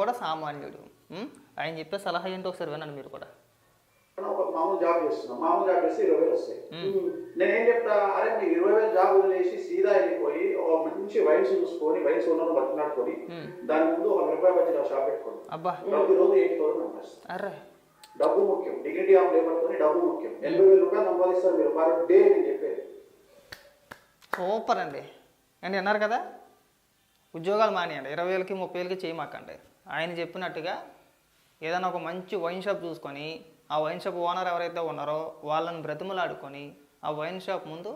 కూడా సామాన్యుడు? ఆయన చెప్పే సలహా ఏంటో ఒకసారి వినండి మీరు కూడా. ఒక మామూలు జాబ్ చేస్తున్నాం. మామూలు జాబ్ చేస్తే ఇరవై వేలు వస్తాయి. నేనేం చెప్తా? అరే మీరు ఇరవై వేలు జాబ్ వదిలేసి సీదా వెళ్ళిపోయి ఒక మంచి వైన్స్ చూసుకొని వైన్స్ ఉన్న బతిలాడుకొని దాని ముందు ఒక రూపాయి బడ్జెట్ షాప్ పెట్టుకోండి. అబ్బా. ప్రతిరోజు ఎయిట్ థౌసండ్ అర్రే. డబ్బు ముఖ్యం. డిగ్నిటీ ఆఫ్ లేబర్తోని డబ్బు ముఖ్యం. ఎనభై వేల రూపాయలు సంపాదిస్తారు మీరు. పర్ డే నేను చెప్పేది. సూపర్ అండి. అండి విన్నారు కదా? ఉద్యోగాలు మానేయండి. ఇరవై వేలకి ముప్పై వేలకి చేయమాకండి ఆయన చెప్పినట్టుగా ఏదైనా ఒక మంచి వైన్ షాప్ చూసుకొని ఆ వైన్ షాప్ ఓనర్ ఎవరైతే ఉన్నారో వాళ్ళని బ్రతిమలాడుకొని ఆ వైన్ షాప్ ముందు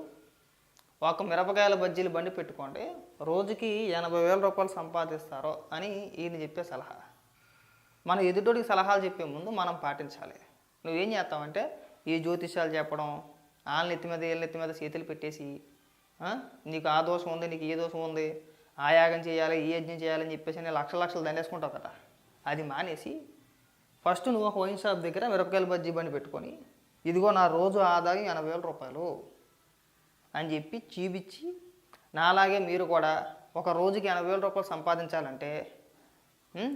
ఒక మిరపకాయల బజ్జీలు బండి పెట్టుకోండి. రోజుకి ఎనభై వేల రూపాయలు సంపాదిస్తారో అని ఈయన చెప్పే సలహా. మన ఎదుటోడికి సలహాలు చెప్పే ముందు మనం పాటించాలి. నువ్వేం చేస్తావంటే ఈ జ్యోతిష్యాలు చెప్పడం వాళ్ళ నెత్తి మీద వీళ్ళ నెత్తి మీద చేతులు పెట్టేసి నీకు ఆ దోషం ఉంది నీకు ఏ దోషం ఉంది ఆ యాగం చేయాలి ఈ యజ్ఞం చేయాలని చెప్పేసి నేను లక్ష లక్షలు దండేసుకుంటావు కదా. అది మానేసి ఫస్ట్ నువ్వు ఒక వైన్ షాప్ దగ్గర మిరపకాయల బజ్జీ బండి పెట్టుకొని ఇదిగో నా రోజు ఆదాయం ఎనభై వేల రూపాయలు అని చెప్పి చూపించి నాలాగే మీరు కూడా ఒక రోజుకి ఎనభై వేల రూపాయలు సంపాదించాలంటే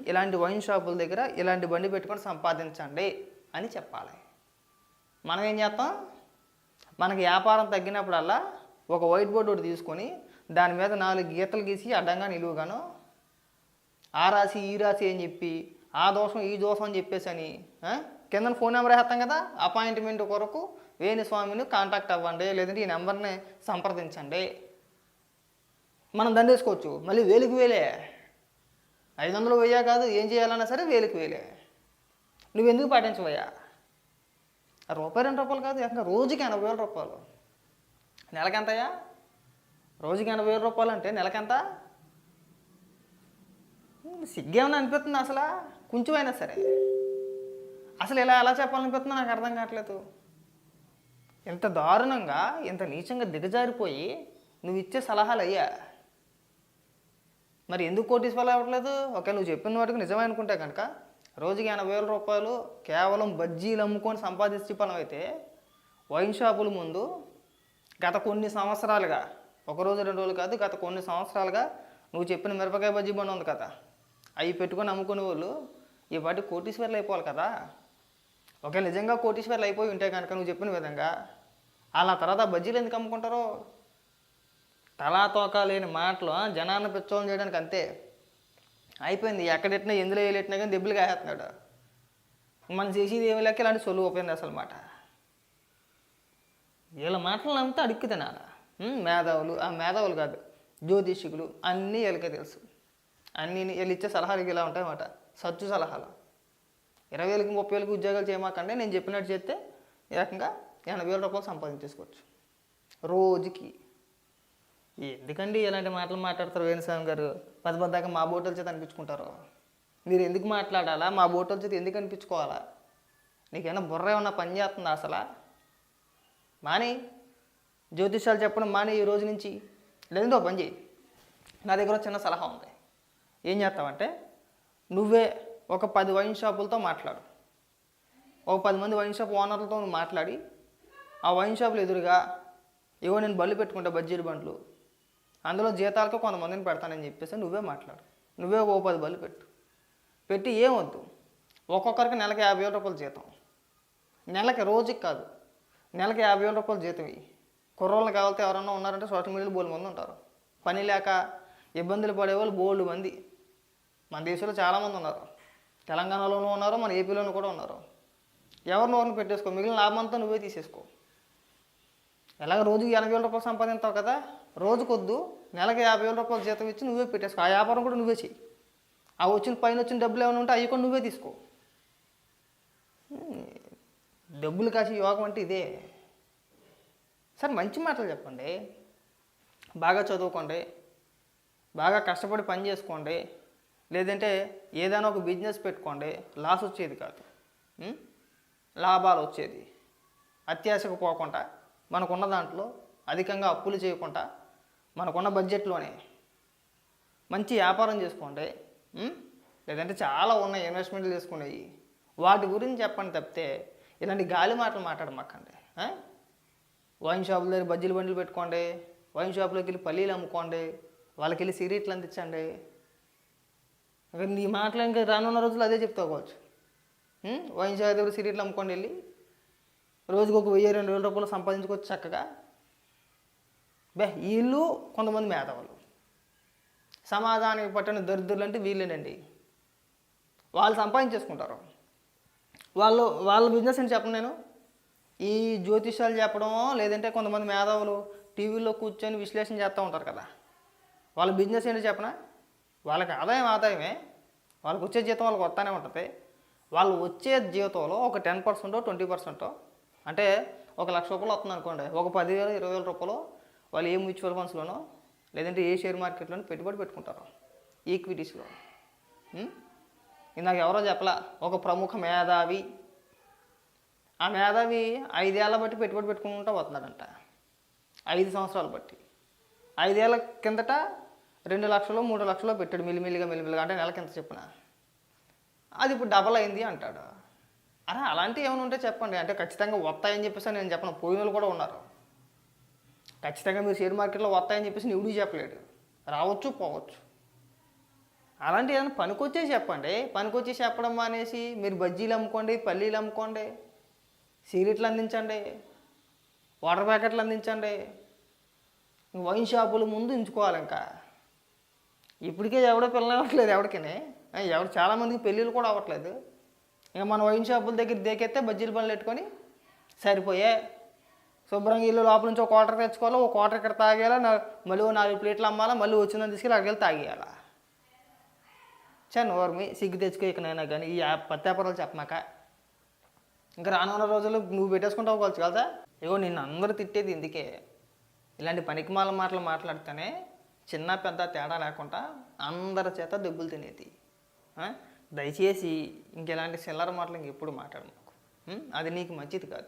ఇలాంటి వైన్ షాపుల దగ్గర ఇలాంటి బండి పెట్టుకొని సంపాదించండి అని చెప్పాలి. మనం ఏం చేస్తాం? మనకి వ్యాపారం తగ్గినప్పుడల్లా ఒక వైట్ బోర్డు ఒకటి తీసుకొని దాని మీద నాలుగు గీతలు గీసి అడ్డంగా నిలువుగాను ఆ రాశి ఈ రాశి అని చెప్పి ఆ దోషం ఈ దోషం అని చెప్పేసి అని కింద ఫోన్ నెంబర్ వేస్తాం కదా అపాయింట్మెంట్ కొరకు వేణి స్వామిని కాంటాక్ట్ అవ్వండి లేదంటే ఈ నెంబర్ని సంప్రదించండి. మనం దండేసుకోవచ్చు. మళ్ళీ వేలికి వేలే. ఐదు వందలు వెయ్యా కాదు ఏం చేయాలన్నా సరే వేలుకు వేలే. నువ్వు ఎందుకు పాటించవయ్యా? రూపాయి రెండు రూపాయలు కాదు ఏకంగా రోజుకి ఎనభై వేల రూపాయలు. నెలకెంతయ్యా రోజుకి ఎనభై వేల రూపాయలు అంటే నెలకెంత? సిగ్గేమని అనిపిస్తుంది అసలు? కొంచెమైనా సరే. అసలు ఇలా ఎలా చెప్పాలనిపిస్తుందో నాకు అర్థం కావట్లేదు. ఇంత దారుణంగా ఇంత నీచంగా దిగజారిపోయి నువ్వు ఇచ్చే సలహాలు అయ్యా. మరి ఎందుకు కోటీశ్వరాలు అవ్వట్లేదు ఓకే నువ్వు చెప్పిన వాటికి నిజమే అనుకుంటే కనుక రోజుకి ఎనభై వేల రూపాయలు కేవలం బజ్జీలు అమ్ముకొని సంపాదించే పని అయితే వైన్ షాపుల ముందు గత కొన్ని సంవత్సరాలుగా ఒక రోజు రెండు రోజులు కాదు గత కొన్ని సంవత్సరాలుగా నువ్వు చెప్పిన మిరపకాయ బజ్జీ బండి ఉంది కదా. అవి పెట్టుకొని అమ్ముకునే వాళ్ళు ఈ పాటి కోటీశ్వర్లు అయిపోవాలి కదా. ఒకవేళ నిజంగా కోటీశ్వర్లు అయిపోయి ఉంటే కనుక నువ్వు చెప్పిన విధంగా అలా తర్వాత బజ్జీలు ఎందుకు అమ్ముకుంటారో? తలా తోక లేని మాటలు జనాన్ని పిచ్చోళం చేయడానికి అంతే. అయిపోయింది ఎక్కడెట్టినా ఎందులో వేలెట్టినా కానీ దెబ్బలు కాయేస్తున్నాడు మనం చేసేది ఏమి లెక్క ఇలాంటి సొలువు అయిపోయింది అసలు మాట. వీళ్ళ మాటలు అంతా అడుక్కు తినాలి? మేధావులు. ఆ మేధావులు కాదు. జ్యోతిషికులు. అన్నీ వీళ్ళకే తెలుసు. అన్నీ వీళ్ళు ఇచ్చే సలహాలు ఇలా ఉంటాయన్నమాట. సచ్చు సలహాలు. ఇరవై వేలకి ముప్పై వేలకి ఉద్యోగాలు చేయమాకంటే నేను చెప్పినట్టు చేస్తే ఈ రకంగా ఎనభై వేల రూపాయలు సంపాదించేసుకోవచ్చు. రోజుకి. ఎందుకండి ఇలాంటి మాటలు మాట్లాడతారు వేణుస్వామి గారు? పది పద్దాక మా బోటల చేత అనిపించుకుంటారు. మీరు ఎందుకు మాట్లాడాలా? మా బోటల చేత ఎందుకు అనిపించుకోవాలా? నీకేమైనా బుర్ర ఏమన్నా పని చేస్తుందా అసలు? మాని? జ్యోతిష్యాలు చెప్పడం మానే ఈ రోజు నుంచి లేదంటే ఒక పని చేయి. నా దగ్గర చిన్న సలహా ఉంది. ఏం చేస్తావంటే నువ్వే ఒక పది వైన్ షాపులతో మాట్లాడు. ఒక పది మంది వైన్ షాప్ ఓనర్లతో నువ్వు మాట్లాడి ఆ వైన్ షాపులు ఎదురుగా ఇగో నేను బళ్ళు పెట్టుకుంటా బజ్జీల బండ్లు. అందులో జీతాలకు కొంతమందిని పెడతానని చెప్పేసి నువ్వే మాట్లాడు. నువ్వే ఓ పది బళ్ళు పెట్టు. పెట్టి ఏమొద్దు? ఒక్కొక్కరికి నెలకి యాభై వేల రూపాయలు జీతం. నెలకి రోజుకి కాదు. నెలకి యాభై వేల రూపాయలు జీతం ఇవి కుర్రోళ్ళు కావాలితే ఎవరన్నా ఉన్నారంటే సోషల్ మీడియాలో బోలు మంది ఉంటారు. పని లేక ఇబ్బందులు పడేవాళ్ళు బోల్డ్ మంది. మన దేశంలో చాలామంది ఉన్నారు. తెలంగాణలోనూ ఉన్నారు మన ఏపీలోనూ కూడా ఉన్నారు. ఎవరిని ఎవరిని పెట్టేసుకో? మిగిలిన లాభమంతా నువ్వే తీసేసుకో. ఎలాగ రోజుకి ఎనభై వేల రూపాయలు సంపాదిస్తావు కదా? రోజుకొద్దు నెలకి యాభై వేల రూపాయలు జీతం ఇచ్చి నువ్వే పెట్టేసుకో. ఆ వ్యాపారం కూడా నువ్వే చెయ్యి. ఆ వచ్చిన పైన వచ్చిన డబ్బులు ఏమైనా ఉంటే అవి కూడా నువ్వే తీసుకో. డబ్బులు కాసి యోగం అంటే ఇదే. సార్ మంచి మాటలు చెప్పండి. బాగా చదువుకోండి. బాగా కష్టపడి పని చేసుకోండి. లేదంటే ఏదైనా ఒక బిజినెస్ పెట్టుకోండి. లాస్ వచ్చేది కాదు. లాభాలు వచ్చేది. అత్యాశకు పోకుండా మనకున్న దాంట్లో అధికంగా అప్పులు చేయకుండా మనకున్న బడ్జెట్లోనే మంచి వ్యాపారం చేసుకోండి. లేదంటే చాలా ఉన్నాయి ఇన్వెస్ట్మెంట్లు చేసుకునేవి. వాటి గురించి చెప్పండి తప్పితే ఇలాంటి గాలి మాటలు మాట్లాడమాకండి. వైన్ షాపుల దగ్గర బజ్జీలు బండ్లు పెట్టుకోండి. వైన్ షాప్లోకి వెళ్ళి పల్లీలు అమ్ముకోండి. వాళ్ళకి వెళ్ళి సిగరెట్లు అందించండి. ఇంకా నీ మాటలు ఇంకా రానున్న రోజులు అదే చెప్తాకోవచ్చు వైన్ షాప్ దగ్గర సిగరెట్లు అమ్ముకోండి వెళ్ళి. రోజుకు ఒక వెయ్యి రెండు వేల రూపాయలు సంపాదించుకోవచ్చు చక్కగా. బే వీళ్ళు కొంతమంది మేధావులు. సమాజానికి పట్టిన దరిద్రులు అంటే వీళ్ళేనండి. వాళ్ళు సంపాదించేసుకుంటారు. వాళ్ళు వాళ్ళ బిజినెస్ అని చెప్పను నేను? ఈ జ్యోతిషాలు చెప్పడమో లేదంటే కొంతమంది మేధావులు టీవీలో కూర్చొని విశ్లేషణ చేస్తూ ఉంటారు కదా. వాళ్ళ బిజినెస్ ఏంటో చెప్పనా? వాళ్ళకి ఆదాయం ఆదాయమే. వాళ్ళకి వచ్చే జీతం వాళ్ళకి వస్తానే ఉంటుంది. వాళ్ళు వచ్చే జీతంలో ఒక టెన్ పర్సెంటో ట్వంటీ పర్సెంటో అంటే ఒక లక్ష రూపాయలు వస్తుంది అనుకోండి. ఒక పదివేలు ఇరవై వేల రూపాయలు వాళ్ళు ఏ మ్యూచువల్ ఫండ్స్లోనో లేదంటే ఏ షేర్ మార్కెట్లోనో పెట్టుబడి పెట్టుకుంటారు ఈక్విటీస్లో నాకు ఇందాక ఎవరో చెప్పలా ఒక ప్రముఖ మేధావి ఆ మేధావి ఐదేళ్ళ బట్టి పెట్టుబడి పెట్టుకుంటూ వస్తున్నాడంట ఐదు సంవత్సరాలు బట్టి. ఐదేళ్ళ కిందట రెండు లక్షలు మూడు లక్షలు పెట్టాడు మిల్లిమిల్లిగా మిల్లిమిల్లిగా. అంటే నెల కింద చెప్పిన. అది ఇప్పుడు డబల్ అయింది అంటాడు. అరే అలాంటివి ఏమైనా ఉంటే చెప్పండి. అంటే ఖచ్చితంగా వస్తాయని చెప్పేసి నేను చెప్పను. పోయిన వాళ్ళు కూడా ఉన్నారు. ఖచ్చితంగా మీరు షేర్ మార్కెట్లో వస్తాయని చెప్పేసి ఎవడూ చెప్పలేడు రావచ్చు పోవచ్చు. అలాంటి ఏదైనా పనికొచ్చే చెప్పండి. పనికొచ్చి చెప్పడం మానేసి మీరు బజ్జీలు అమ్ముకోండి పల్లీలు అమ్ముకోండి. సిగరెట్లు అందించండి వాటర్ ప్యాకెట్లు అందించండి వైన్ షాపుల ముందు ఉంచుకోవాలి ఇంకా. ఇప్పటికే ఎవడో పిల్లలు అవ్వట్లేదు ఎవరికని. ఎవరు చాలామందికి పెళ్ళిళ్ళు కూడా అవ్వట్లేదు. ఇక మన వైన్ షాపుల దగ్గర దేకెత్తే బజ్జీల పనులు పెట్టుకొని సరిపోయే. శుభ్రంగా ఇల్లు లోపల నుంచి ఒక క్వార్టర్ తెచ్చుకోవాలి ఒక క్వార్టర్ ఇక్కడ తాగేలా మళ్ళీ నాలుగు ప్లేట్లు అమ్మాలా మళ్ళీ వచ్చిందని తీసుకెళ్ళి అక్కడికి తాగేయాలా. చా ఓర్మి సిగ్గు తెచ్చుకో ఇకనైనా కానీ ఈ పత్యాపరాలు చెప్పమాక ఇంకా రానున్న రోజుల్లో నువ్వు పెట్టేసుకుంటావు కావచ్చు కదా ఇగో నిన్ను అందరూ తిట్టేది ఇందుకే. ఇలాంటి పనికిమాల మాటలు మాట్లాడితేనే చిన్న పెద్ద తేడా లేకుండా అందరి చేత దెబ్బలు తినేది. దయచేసి ఇంకెలాంటి చిల్లర మాటలు ఇంకెప్పుడు మాట్లాడు మాకు అది నీకు మంచిది కాదు.